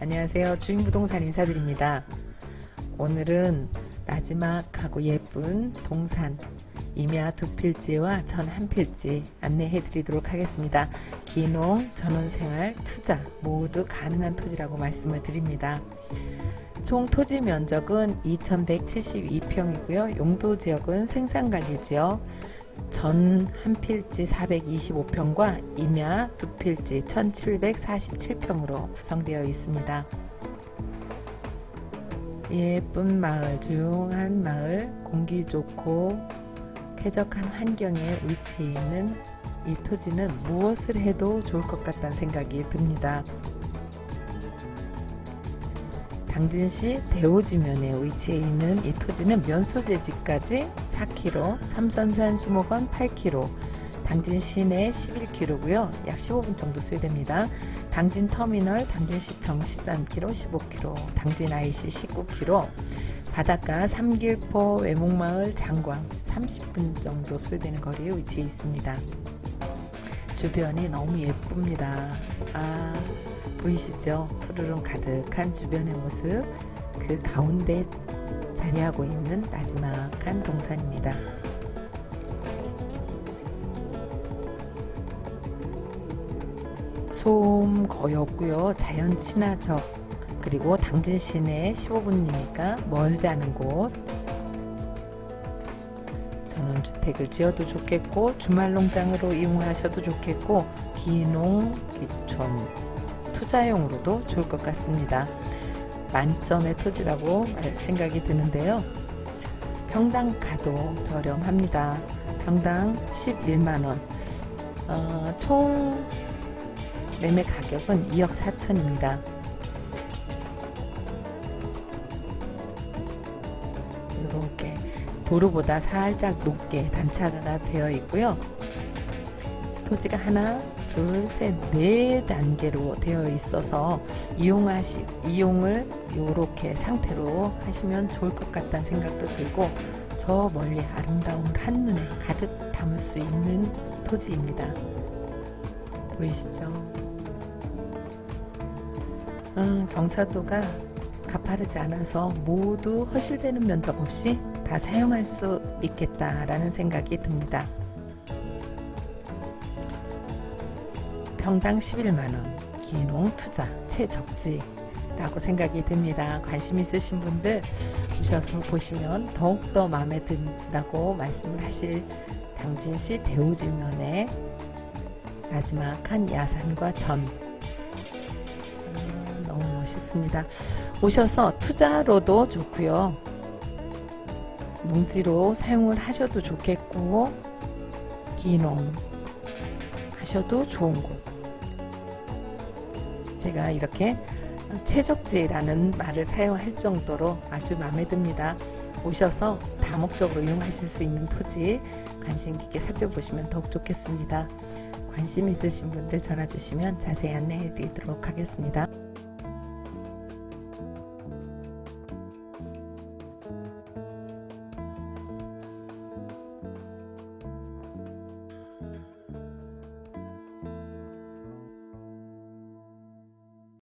안녕하세요. 주인부동산 인사드립니다. 오늘은 마지막하고 예쁜 동산 임야 두 필지와 전 한 필지 안내해 드리도록 하겠습니다. 기농, 전원생활, 투자 모두 가능한 토지라고 말씀을 드립니다. 총 토지 면적은 2172평이고요. 용도 지역은 생산관리 지역, 전 한 필지 425평과 임야 두 필지 1747평으로 구성되어 있습니다. 예쁜 마을, 조용한 마을, 공기 좋고 쾌적한 환경에 위치해 있는 이 토지는 무엇을 해도 좋을 것 같다는 생각이 듭니다. 당진시 대오지면에 위치해 있는 이 토지는 면소재지까지 4km, 삼선산 수목원 8km, 당진 시내 11km고요. 약 15분 정도 소요됩니다. 당진 터미널, 당진 시청 13km, 15km, 당진 IC 19km, 바닷가 삼길포 외목마을 장광 30분 정도 소요되는 거리에 위치해 있습니다. 주변이 너무 예쁩니다. 아, 보이시죠? 푸르름 가득한 주변의 모습. 그 가운데 자리하고 있는 나지막한 동산입니다. 소음 거의 없고요. 자연 친화적 그리고 당진 시내 15분이니까 멀지 않은 곳. 전원주택을 지어도 좋겠고 주말 농장으로 이용하셔도 좋겠고 기농, 기촌 투자용으로도 좋을 것 같습니다. 만점의 토지라고 생각이 드는데요. 평당 가도 저렴합니다. 평당 11만 원. 어, 총 매매 가격은 2억 4천입니다. 이렇게 도로보다 살짝 높게 단차가 되어 있고요. 토지가 하나, 둘, 셋, 네 단계로 되어 있어서 이용하시 이용을 이렇게 상태로 하시면 좋을 것 같다는 생각도 들고 저 멀리 아름다움을 한눈에 가득 담을 수 있는 토지입니다. 보이시죠? 음, 경사도가 가파르지 않아서 모두 허실되는 면적 없이 다 사용할 수 있겠다라는 생각이 듭니다. 평당 11만원, 기농 투자 최적지라고 생각이 듭니다. 관심 있으신 분들 오셔서 보시면 더욱더 마음에 든다고 말씀을 하실 당진시 대우지면에 마지막한 야산과 전 음, 너무 멋있습니다. 오셔서 투자로도 좋고요. 농지로 사용을 하셔도 좋겠고 기농 하셔도 좋은 곳. 제가 이렇게 최적지라는 말을 사용할 정도로 아주 마음에 듭니다. 오셔서 다목적으로 이용하실 수 있는 토지 관심 깊게 살펴보시면 더욱 좋겠습니다. 관심 있으신 분들 전화 주시면 자세히 안내해 드리도록 하겠습니다.